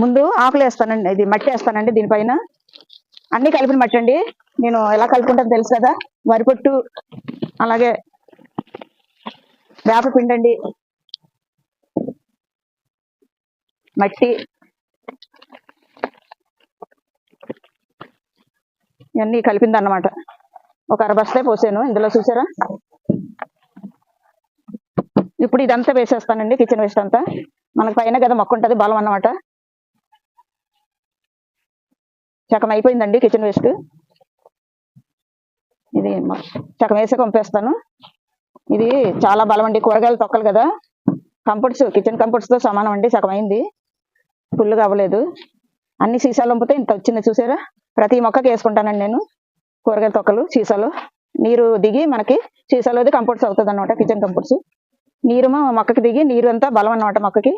ముందు ఆకులు వేస్తానండి. ఇది మట్టి వేస్తానండి దీనిపైన. అన్ని కలిపిన మట్టి అండి. నేను ఎలా కలుపుకుంటాను తెలుసు కదా? వరి పొట్టు అలాగే వేప పిండండి మట్టి. ఇవన్నీ కలిపింది అన్నమాట ఒక అరబస్తే పోసాను. ఇందులో చూసారా? ఇప్పుడు ఇదంతా వేసేస్తానండి కిచెన్ వేస్ట్ అంతా. మనకు పైన కదా మొక్క ఉంటుంది బలం అన్నమాట. చకం అయిపోయిందండి కిచెన్ వేస్ట్ ఇది చకం వేసి పంపేస్తాను ఇది చాలా బలం అండి కూరగాయలు తొక్కలు కదా. కంఫర్ట్స్ కిచెన్ కంఫర్ట్స్తో సమానం అండి సగం అయింది. ఫుల్గా అవ్వలేదు. అన్ని సీసాలు పంపితే ఇంత వచ్చింది చూసారా? ప్రతి మొక్కకి వేసుకుంటానండి నేను కూరగాయల తొక్కలు సీసాలో. నీరు దిగి మనకి సీసాలోది కంఫర్ట్స్ అవుతుంది అనమాట కిచెన్ కంపోర్ట్స్ నీరు మొక్కకి దిగి నీరు అంతా బలం అన్నమాట మొక్కకి.